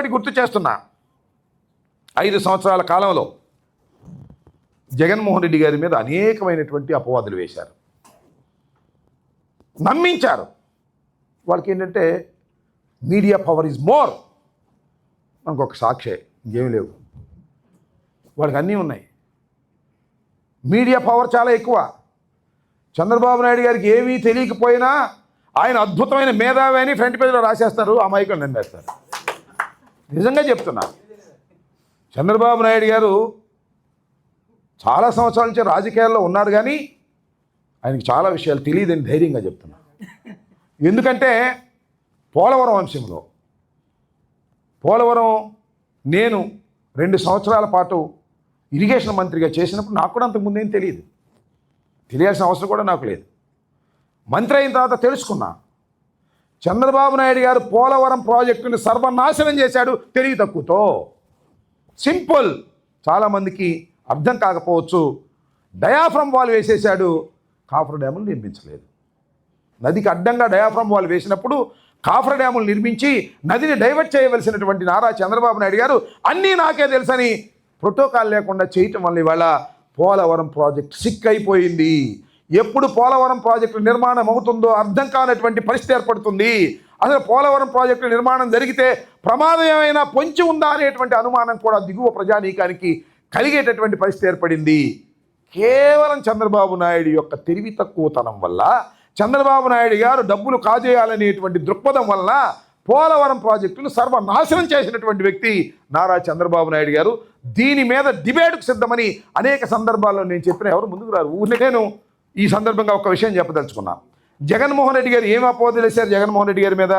ఒకటి గుర్తు చేస్తున్నా. ఐదు సంవత్సరాల కాలంలో జగన్మోహన్ రెడ్డి గారి మీద అనేకమైనటువంటి అపవాదులు వేశారు. నమ్మించారు. వాళ్ళకి ఏంటంటే మీడియా పవర్ ఈజ్ మోర్. మనకు ఒక సాక్షే ఇంకేమీ లేవు. వాళ్ళకి అన్నీ ఉన్నాయి. మీడియా పవర్ చాలా ఎక్కువ. చంద్రబాబు నాయుడు గారికి ఏమీ తెలియకపోయినా ఆయన అద్భుతమైన మేధావి అని ఫ్రంట్ పేజ్లో రాసేస్తారు ఆ మైకులు నిజంగా చెప్తున్నా. చంద్రబాబు నాయుడు గారు చాలా సంవత్సరాల నుంచి రాజకీయాల్లో ఉన్నారు కానీ ఆయనకి చాలా విషయాలు తెలియదని ధైర్యంగా చెప్తున్నా. ఎందుకంటే పోలవరం అంశంలో పోలవరం నేను రెండు సంవత్సరాల పాటు ఇరిగేషన్ మంత్రిగా చేసినప్పుడు నాకు కూడా అంతకుముందేం తెలియదు. తెలియాల్సిన అవసరం కూడా నాకు లేదు. మంత్రి అయిన తర్వాత తెలుసుకున్నా. చంద్రబాబు నాయుడు గారు పోలవరం ప్రాజెక్టుని సర్వనాశనం చేశాడు తెలివి తక్కువతో. సింపుల్. చాలామందికి అర్థం కాకపోవచ్చు. Diaphragm wall వేసేశాడు. కాఫర్ డ్యాములు నిర్మించలేదు. నదికి అడ్డంగా డయాఫ్రమ్ వాల్ వేసినప్పుడు కాఫర్ డ్యాములు నిర్మించి నదిని డైవర్ట్ చేయవలసినటువంటి నారా చంద్రబాబు నాయుడు గారు అన్నీ నాకే తెలుసని ప్రోటోకాల్ లేకుండా చేయటం వల్ల ఇవాళ పోలవరం ప్రాజెక్ట్ సిక్ అయిపోయింది ఎప్పుడు పోలవరం ప్రాజెక్టు నిర్మాణం అవుతుందో అర్థం కానటువంటి పరిస్థితి ఏర్పడుతుంది. అసలు పోలవరం ప్రాజెక్టు నిర్మాణం జరిగితే ప్రమాదం ఏమైనా పొంచి ఉందా అనేటువంటి అనుమానం కూడా దిగువ ప్రజానీకానికి కలిగేటటువంటి పరిస్థితి ఏర్పడింది. కేవలం చంద్రబాబు నాయుడు యొక్క తెలివి తక్కువతనం వల్ల చంద్రబాబు నాయుడు గారు డబ్బులు కాజేయాలనేటువంటి దృక్పథం వల్ల పోలవరం ప్రాజెక్టును సర్వనాశనం చేసినటువంటి వ్యక్తి నారా చంద్రబాబు నాయుడు గారు. దీని మీద డిబేట్కు సిద్ధమని అనేక సందర్భాల్లో నేను చెప్పిన ఎవరు ముందుకు రారు? ఊరినే నేను ఈ సందర్భంగా ఒక విషయం చెప్పదలుచుకున్నా. జగన్మోహన్ రెడ్డి గారు ఏం అపోహలు వేశారు జగన్మోహన్ రెడ్డి గారి మీద?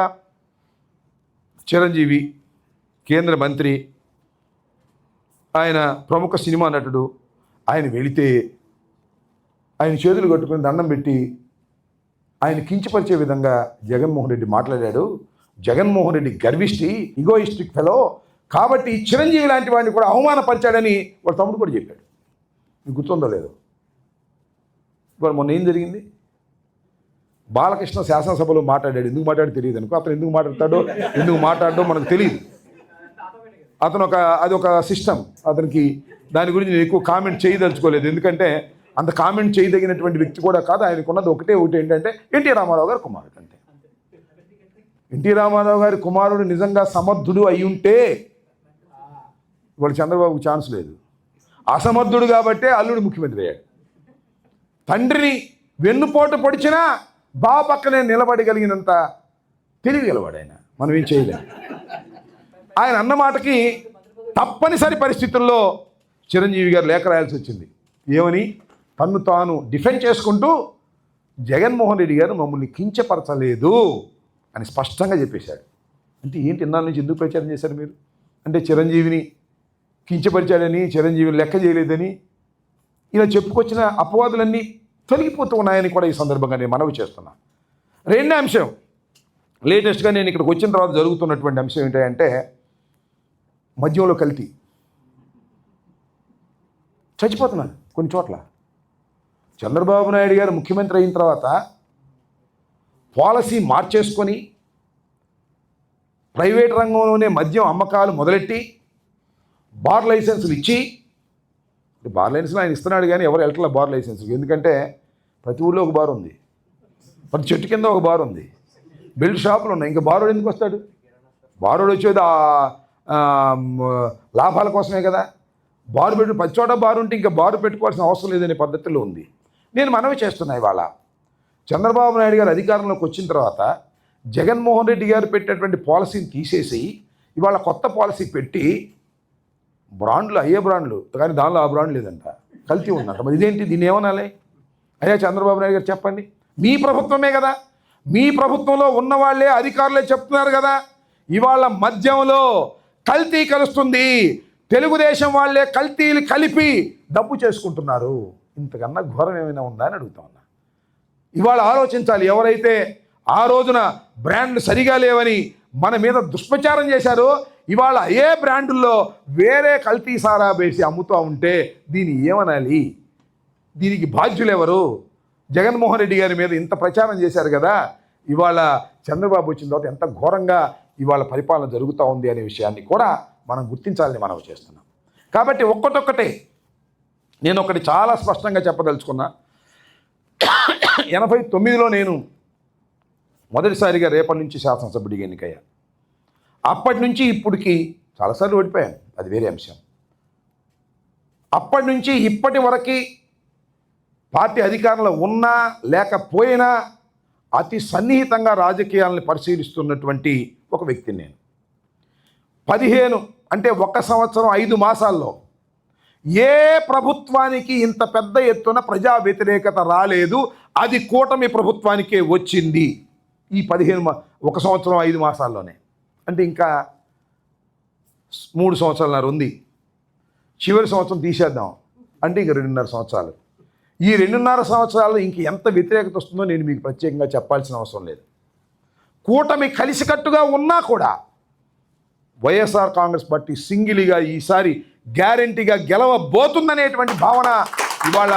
చిరంజీవి కేంద్ర మంత్రి ఆయన ప్రముఖ సినిమా నటుడు ఆయన వెళితే ఆయన చేతులు కట్టుకుని దండం పెట్టి ఆయన కించపరిచే విధంగా జగన్మోహన్ రెడ్డి మాట్లాడాడు. జగన్మోహన్ రెడ్డి గర్విష్టి ఇగోయిస్టిక్ ఫెలో కాబట్టి చిరంజీవి లాంటి వాడిని కూడా అవమానపరిచాడని వాడు తమ్ముడు కూడా చెప్పాడు. మీకు గుర్తుందో లేదో? ఇవాళ మొన్న ఏం జరిగింది? బాలకృష్ణ శాసనసభలో మాట్లాడాడు. ఎందుకు మాట్లాడి తెలియదు అనుకో. అతను ఎందుకు మాట్లాడతాడో ఎందుకు మాట్లాడో మనకు తెలియదు. అతను ఒక అది ఒక సిస్టమ్ అతనికి దాని గురించి నేను ఎక్కువ కామెంట్ చేయదలుచుకోలేదు. ఎందుకంటే అంత కామెంట్ చేయదగినటువంటి వ్యక్తి కూడా కాదు. ఆయనకు ఉన్నది ఒకటే ఒకటి ఏంటంటే ఎన్టీ రామారావు గారు కుమారుడు అంటే ఎన్టీ రామారావు గారి కుమారుడు నిజంగా సమర్థుడు అయి ఉంటే ఇవాళ చంద్రబాబుకు ఛాన్స్ లేదు. అసమర్థుడు కాబట్టే అల్లుడు ముఖ్యమంత్రి అయ్యాడు. తండ్రిని వెన్నుపోటు పొడిచినా బా పక్కనే నిలబడగలిగినంత తెలివి గలవాడైన మనం ఏం చేయలేం. ఆయన అన్న మాటకి తప్పనిసరి పరిస్థితుల్లో చిరంజీవి గారు లేఖ రాయాల్సి వచ్చింది. ఏమని? తన్ను తాను డిఫెండ్ చేసుకుంటూ జగన్మోహన్ రెడ్డి గారు మమ్మల్ని కించపరచలేదు అని స్పష్టంగా చెప్పేశాడు. అంటే ఏంటి ఇన్నాళ్ళ నుంచి ఎందుకు ప్రచారం చేశారు మీరు? అంటే చిరంజీవిని కించపరిచాడని చిరంజీవిని లెక్క చేయలేదని ఇలా చెప్పుకొచ్చిన అపవాదులన్నీ తొలగిపోతూ ఉన్నాయని కూడా ఈ సందర్భంగా నేను మనవి చేస్తున్నా. రెండో అంశం లేటెస్ట్గా నేను ఇక్కడికి వచ్చిన తర్వాత జరుగుతున్నటువంటి అంశం ఏంటంటే మద్యంలో కల్తీ. చచ్చిపోతున్నాను కొన్ని చోట్ల. చంద్రబాబు నాయుడు గారు ముఖ్యమంత్రి అయిన తర్వాత పాలసీ మార్చేసుకొని ప్రైవేట్ రంగంలోనే మద్యం అమ్మకాలు మొదలెట్టి బార్ లైసెన్సులు ఇచ్చి బార్ లైసెన్స్ ఆయన ఇస్తున్నాడు కానీ ఎవరు వెళ్ళట్లే బార్ లైసెన్స్? ఎందుకంటే ప్రతి ఊళ్ళో ఒక బార్ ఉంది. ప్రతి చెట్టు కింద ఒక బార్ ఉంది. బిల్డ్ షాపులు ఉన్నాయి. ఇంకా బారోడు ఎందుకు వస్తాడు? బారోడు వచ్చేది ఆ, లాభాల కోసమే కదా. బారు పెట్టు ప్రతి చోట బారు ఉంటే ఇంకా బారు పెట్టుకోవాల్సిన అవసరం లేదనే పద్ధతిలో ఉంది. నేను మనవి చేస్తున్నా ఇవాళ. చంద్రబాబు నాయుడు గారు అధికారంలోకి వచ్చిన తర్వాత జగన్మోహన్ రెడ్డి గారు పెట్టినటువంటి పాలసీని తీసేసి ఇవాళ కొత్త పాలసీ పెట్టి బ్రాండ్లు అయ్యే బ్రాండ్లు కానీ దానిలో ఆ బ్రాండ్ లేదంట. కల్తీ ఉందంట. మరి ఇదేంటి? దీన్ని ఏమనాలి? అయ్యా చంద్రబాబు నాయుడు గారు చెప్పండి. మీ ప్రభుత్వమే కదా. మీ ప్రభుత్వంలో ఉన్న వాళ్ళే అధికారులే చెప్తున్నారు కదా. ఇవాళ మద్యంలో కల్తీ కలుస్తుంది. తెలుగుదేశం వాళ్ళే కల్తీలు కలిపి డబ్బు చేసుకుంటున్నారు. ఇంతకన్నా ఘోరం ఏమైనా ఉందా అని అడుగుతా ఉన్నా. ఇవాళ ఆలోచించాలి ఎవరైతే ఆ రోజున బ్రాండ్లు సరిగా లేవని మన మీద దుష్ప్రచారం చేశారో. ఇవాళ ఏ బ్రాండుల్లో వేరే కల్తీ సారా వేసి అమ్ముతూ ఉంటే దీన్ని ఏమనాలి? దీనికి బాధ్యులు ఎవరు జగన్మోహన్ రెడ్డి గారి మీద ఇంత ప్రచారం చేశారు కదా. ఇవాళ చంద్రబాబు వచ్చిన తర్వాత ఎంత ఘోరంగా ఇవాళ పరిపాలన జరుగుతూ ఉంది అనే విషయాన్ని కూడా మనం గుర్తించాలని మనం చేస్తున్నాం. కాబట్టి ఒక్కటొక్కటే నేను ఒకటి చాలా స్పష్టంగా చెప్పదలుచుకున్నా. ఎనభై తొమ్మిదిలో నేను మొదటిసారిగా రేపటి నుంచి శాసనసభ్యుడిగా ఎన్నికయ్యా. అప్పటి నుంచి ఇప్పటికి చాలాసార్లు ఓడిపోయాను. అది వేరే అంశం. అప్పటి నుంచి ఇప్పటి వరకు పార్టీ అధికారంలో ఉన్నా లేకపోయినా అతి సన్నిహితంగా రాజకీయాలను పరిశీలిస్తున్నటువంటి ఒక వ్యక్తిని నేను. పదిహేను అంటే ఒక సంవత్సరం ఐదు మాసాల్లో ఏ ప్రభుత్వానికి ఇంత పెద్ద ఎత్తున ప్రజా వ్యతిరేకత రాలేదు అది కూటమి ప్రభుత్వానికే వచ్చింది. ఈ పదిహేను మా ఒక సంవత్సరం ఐదు మాసాల్లోనే. అంటే ఇంకా మూడు సంవత్సరాలన్నర ఉంది. చివరి సంవత్సరం తీసేద్దాం. అంటే ఇంక రెండున్నర సంవత్సరాలు. ఈ రెండున్నర సంవత్సరాలు ఇంక ఎంత వ్యతిరేకత వస్తుందో నేను మీకు ప్రత్యేకంగా చెప్పాల్సిన అవసరం లేదు. కూటమి కలిసికట్టుగా ఉన్నా కూడా వైఎస్ఆర్ కాంగ్రెస్ పార్టీ సింగిలిగా ఈసారి గ్యారంటీగా గెలవబోతుందనేటువంటి భావన ఇవాళ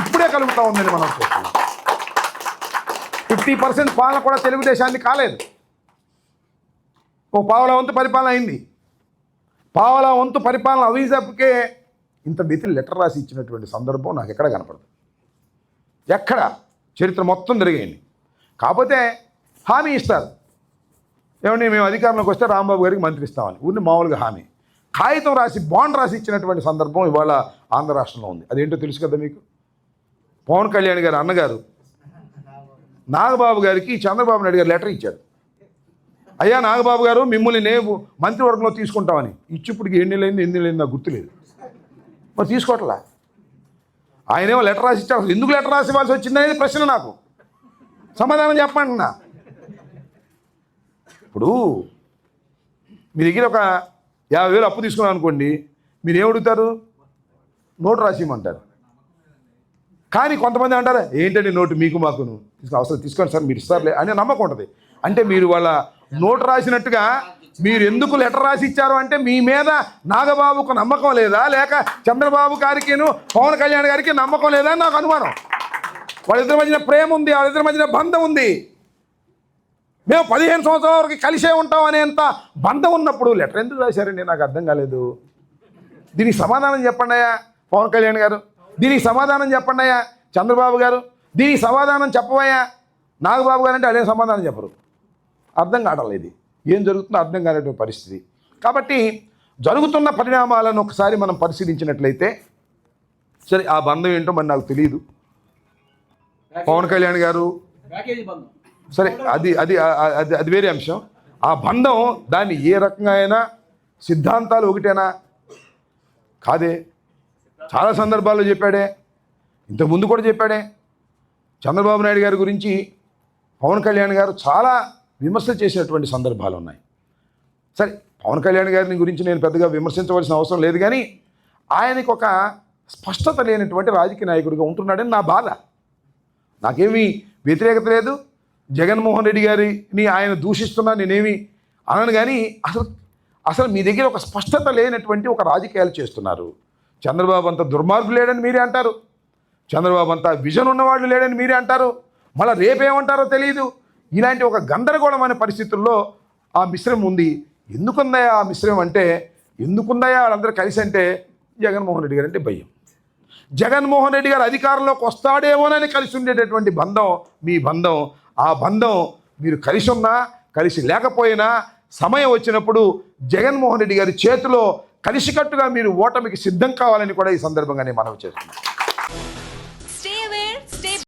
ఇప్పుడే కలుగుతూ ఉందని మనం చూస్తున్నాం ఫిఫ్టీ పర్సెంట్ పాలన కూడా తెలుగుదేశాన్ని కాలేదు. ఓ పావల వంతు పరిపాలన అయింది. పావల వంతు పరిపాలన అవిజాపుకే ఇంత వ్యతిరేక లెటర్ రాసి ఇచ్చినటువంటి సందర్భం నాకు ఎక్కడ కనపడదు. ఎక్కడ? చరిత్ర మొత్తం జరిగింది కాకపోతే హామీ ఇస్తారు. ఏమండి మేము అధికారంలోకి వస్తే రాంబాబు గారికి మంత్రి ఇస్తామని. ఊరిని మామూలుగా హామీ. కాగితం రాసి బాండ్ రాసి ఇచ్చినటువంటి సందర్భం ఇవాళ ఆంధ్ర రాష్ట్రంలో ఉంది. అదేంటో తెలుసు కదా మీకు? పవన్ కళ్యాణ్ గారు అన్నగారు నాగబాబు గారికి చంద్రబాబు నాయుడు గారు లెటర్ ఇచ్చారు. అయ్యా నాగబాబు గారు మిమ్మల్ని నేను మంత్రివర్గంలో తీసుకుంటామని. ఇచ్చిప్పటికి ఎన్ని లేని ఎన్ని లేని నాకు గుర్తులేదు. మరి తీసుకోవట్లా? ఆయనేమో లెటర్ రాసి ఇచ్చారు. ఎందుకు లెటర్ రాసి ఇవ్వాల్సి వచ్చిందనేది ప్రశ్న నాకు. సమాధానం చెప్పండి నా ఇప్పుడు మీ దగ్గర ఒక యాభై వేలు అప్పు తీసుకున్నాను అనుకోండి మీరు ఏమడుగుతారు నోటు రాసి ఇవ్వమంటారు. కానీ కొంతమంది అంటారా ఏంటండి నోటు మీకు మాకును? అవసరం తీసుకోండి సార్ మీరు ఇస్తారులే అనే నమ్మకం ఉంటుంది. అంటే మీరు వాళ్ళ నోటు రాసినట్టుగా మీరు ఎందుకు లెటర్ రాసి ఇచ్చారు అంటే మీ మీద నాగబాబుకు నమ్మకం లేదా? లేక చంద్రబాబు గారికిను పవన్ కళ్యాణ్ గారికి నమ్మకం లేదా అని నాకు అనుమానం. వాళ్ళిద్దరి మధ్యన ప్రేమ ఉంది వాళ్ళిద్దరి మధ్యన బంధం ఉంది. మేము పదిహేను సంవత్సరాల వరకు కలిసే ఉంటాం అనేంత బంధం ఉన్నప్పుడు లెటర్ ఎందుకు రాశారండి? నాకు అర్థం కాలేదు. దీనికి సమాధానం చెప్పండి అయ్యా పవన్ కళ్యాణ్ గారు. దీనికి సమాధానం చెప్పండి అయ్యా చంద్రబాబు గారు. దీనికి సమాధానం చెప్పవయ్యా? నాగబాబు గారు అంటే అదే సమాధానం చెప్పరు. అర్థం కావట్లేదు ఇది. ఏం జరుగుతుందో అర్థం కానటువంటి పరిస్థితి. కాబట్టి జరుగుతున్న పరిణామాలను ఒకసారి మనం పరిశీలించినట్లయితే సరే ఆ బంధం ఏంటో మరి నాకు తెలియదు పవన్ కళ్యాణ్ గారు సరే అది అది అది అది వేరే అంశం. ఆ బంధం దాన్ని ఏ రకంగా అయినా సిద్ధాంతాలు ఒకటేనా? కాదే. చాలా సందర్భాల్లో చెప్పాడే. ఇంతకుముందు కూడా చెప్పాడే. చంద్రబాబు నాయుడు గారి గురించి పవన్ కళ్యాణ్ గారు చాలా విమర్శలు చేసినటువంటి సందర్భాలు ఉన్నాయి. సరే పవన్ కళ్యాణ్ గారిని గురించి నేను పెద్దగా విమర్శించవలసిన అవసరం లేదు కానీ ఆయనకు ఒక స్పష్టత లేనటువంటి రాజకీయ నాయకుడిగా ఉంటున్నాడని నా బాధ. నాకేమీ వ్యతిరేకత లేదు. జగన్మోహన్ రెడ్డి గారిని ఆయన దూషిస్తున్నా నేనేమి అనను కానీ అసలు అసలు మీ దగ్గర ఒక స్పష్టత లేనటువంటి ఒక రాజకీయాలు చేస్తున్నారు. చంద్రబాబు అంత దుర్మార్గు లేడని మీరే అంటారు. చంద్రబాబు అంతా విజన్ ఉన్నవాళ్ళు లేడని మీరే అంటారు. మళ్ళీ రేపేమంటారో తెలియదు ఇలాంటి ఒక గందరగోళమైన పరిస్థితుల్లో ఆ మిశ్రమం ఉంది. ఎందుకుందయా ఆ మిశ్రమం అంటే ఎందుకుందయా వాళ్ళందరూ కలిసి అంటే జగన్మోహన్ రెడ్డి గారు అంటే భయం. జగన్మోహన్ రెడ్డి గారు అధికారంలోకి వస్తాడేమోనని కలిసి ఉండేటటువంటి బంధం మీ బంధం. ఆ బంధం మీరు కలిసి ఉన్నా కలిసి లేకపోయినా సమయం వచ్చినప్పుడు జగన్మోహన్ రెడ్డి గారి చేతిలో కలిసికట్టుగా మీరు ఓటమికి సిద్ధం కావాలని కూడా ఈ సందర్భంగా నేను మనవి చేస్తున్నాను.